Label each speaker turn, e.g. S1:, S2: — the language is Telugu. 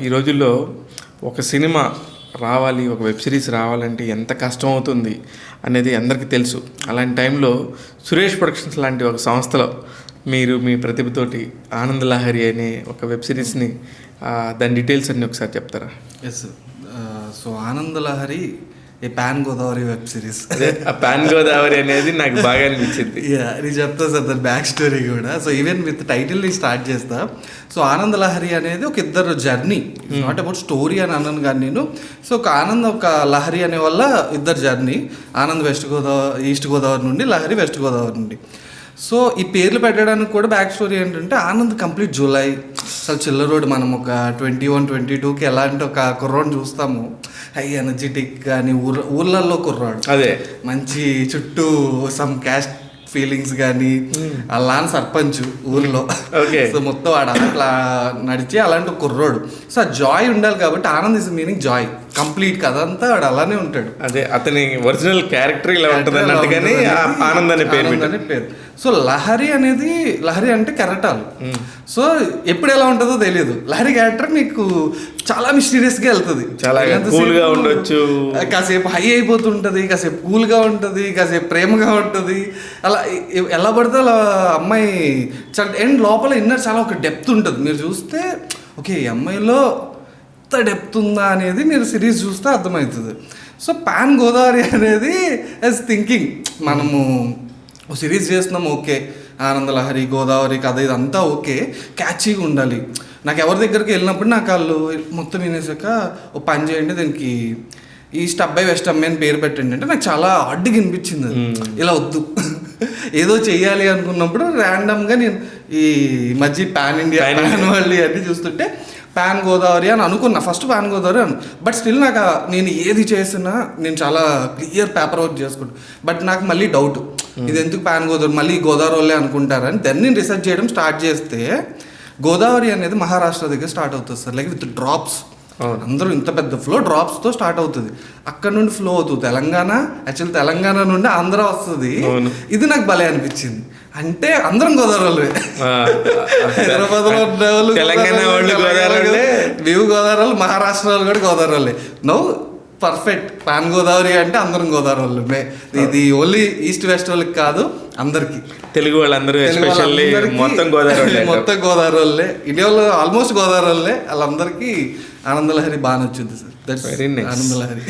S1: ఈ రోజుల్లో ఒక సినిమా రావాలి ఒక వెబ్ సిరీస్ రావాలంటే ఎంత కష్టం అవుతుంది అనేది అందరికీ తెలుసు. అలాంటి టైంలో సురేష్ ప్రొడక్షన్స్ లాంటి ఒక సంస్థలో మీరు మీ ప్రతిభతోటి ఆనంద్ లహరి అనే ఒక వెబ్ సిరీస్ని దాని డీటెయిల్స్ అన్నీ ఒకసారి చెప్తారా?
S2: Yes so Ananda Lahari a pan Godavari web series.
S1: అదే ఆ పాన్ గోదావరి అనేది నాకు బాగా అనిపించింది.
S2: నేను చెప్తా సార్ దాని బ్యాక్ స్టోరీ కూడా. సో ఈవెన్ విత్ టైటిల్ని స్టార్ట్ చేస్తా. సో ఆనంద లహరి అనేది ఒక ఇద్దరు జర్నీ నాట్ అబౌట్ స్టోరీ అని అన్నాను కానీ నేను. సో ఒక ఆనంద్ ఒక లహరి అనే వల్ల ఇద్దరు journey Anand west Godavari east Godavari నుండి లహరి వెస్ట్ గోదావరి నుండి. సో ఈ పేర్లు పెట్టడానికి కూడా బ్యాక్ స్టోరీ ఏంటంటే ఆనంద్ కంప్లీట్ జూలై అసలు చిల్లరోడ్ మనం ఒక ట్వంటీ వన్ ట్వంటీ టూకి ఎలాంటి ఒక కుర్రోడ్ని చూస్తాము? హై ఎనర్జెటిక్ కానీ ఊర్ల ఊర్లలో కుర్రాడు.
S1: అదే.
S2: మంచి చుట్టూ సమ్ క్యాస్ట్ ఫీలింగ్స్ కానీ అలాంటి సర్పంచ్ ఊర్లో. సో మొత్తం ఆడ అట్లా నడిచి అలాంటి ఒక కుర్రోడు. సో ఆ జాయ్ ఉండాలి కాబట్టి Anand is meaning joy. Complete కథ అంతా ఆడు అలానే ఉంటాడు.
S1: అదే అతని ఒరిజినల్ క్యారెక్టర్ ఇలా ఉంటుంది అన్నట్టుగానే ఆనంద్ అనే పేరు
S2: అనే పేరు. సో లహరి అనేది లహరి అంటే కెరటాలు. సో ఎప్పుడు ఎలా ఉంటుందో తెలియదు లహరి క్యారెక్టర్ నీకు చాలా మిస్టీరియస్గా వెళ్తుంది.
S1: చాలా
S2: ఎంతసేపు
S1: cool గా ఉండొచ్చు.
S2: కాసేపు హై అయిపోతుంటది కాసేపు కూల్గా ఉంటది కాసేపు ప్రేమగా ఉంటది. అలా ఎలా పడితే అలా అమ్మాయి చాలా అండ్ లోపల ఇన్నర్ చాలా ఒక డెప్త్ ఉంటుంది. మీరు చూస్తే ఓకే ఈ అమ్మాయిలో ఎంత డెప్త్ ఉందా అనేది మీరు సిరీస్ చూస్తే అర్థమవుతుంది. సో పాన్ గోదావరి అనేది యాజ్ థింకింగ్ మనము ఓ సిరీస్ చేస్తున్నాం ఓకే. ఆనంద లహరి గోదావరి కథ ఇదంతా ఓకే. క్యాచీగా ఉండాలి. నాకు ఎవరి దగ్గరికి వెళ్ళినప్పుడు నాకు వాళ్ళు మొత్తం వినేసాక ఓ పని చేయండి దీనికి ఈస్ట్ అబ్బాయి వెస్ట్ అమ్మాయి అని పేరు పెట్టండి. అంటే నాకు చాలా అడ్డుగా అనిపించింది. ఇలా వద్దు. ఏదో చెయ్యాలి అనుకున్నప్పుడు ర్యాండమ్గా నేను ఈ మధ్య పాన్ ఇండియా పాన్ వరల్డ్ అన్ని చూస్తుంటే పాన్ గోదావరి అని అనుకున్నా. ఫస్ట్ పాన్ గోదావరి అను. బట్ స్టిల్ నాకు నేను ఏది చేసినా నేను చాలా క్లియర్ పేపర్ వర్క్ చేసుకుంటాను బట్ నాకు మళ్ళీ డౌట్ ఇది ఎందుకు పాన్ గోదావరి మళ్ళీ గోదావరి వాళ్ళే అనుకుంటారని. దెన్ నేను రీసెర్చ్ చేయడం స్టార్ట్ చేస్తే గోదావరి అనేది మహారాష్ట్ర దగ్గర స్టార్ట్ అవుతుంది సార్. Like with drops. అందరూ ఇంత పెద్ద ఫ్లో డ్రాప్స్తో స్టార్ట్ అవుతుంది. అక్కడ నుండి ఫ్లో అవుతుంది. తెలంగాణ యాక్చువల్ తెలంగాణ నుండి ఆంధ్ర వస్తుంది. ఇది నాకు భలే అనిపించింది. అంటే అందరం గోదావరి హైదరాబాద్లో ఉన్న వాళ్ళు
S1: తెలంగాణ వాళ్ళు గోదావరి.
S2: మేము గోదావరి మహారాష్ట్ర వాళ్ళు కూడా గోదావరి వాళ్ళే నో పర్ఫెక్ట్. పాన్ గోదావరి అంటే అందరం గోదావరి వాళ్ళమే ఇది ఓన్లీ ఈస్ట్ వెస్ట్ వాళ్ళకి కాదు. అందరికి.
S1: తెలుగు వాళ్ళందరూ ఎస్పెషల్లీ మొత్తం గోదావరి.
S2: మొత్తం గోదావరి వాళ్ళే ఇండియాలో ఆల్మోస్ట్ గోదావరి వాళ్ళే వాళ్ళందరికీ ఆనందలహరి బాగా నచ్చుద్ది సార్. That's
S1: nice.
S2: ఆనందలహరి.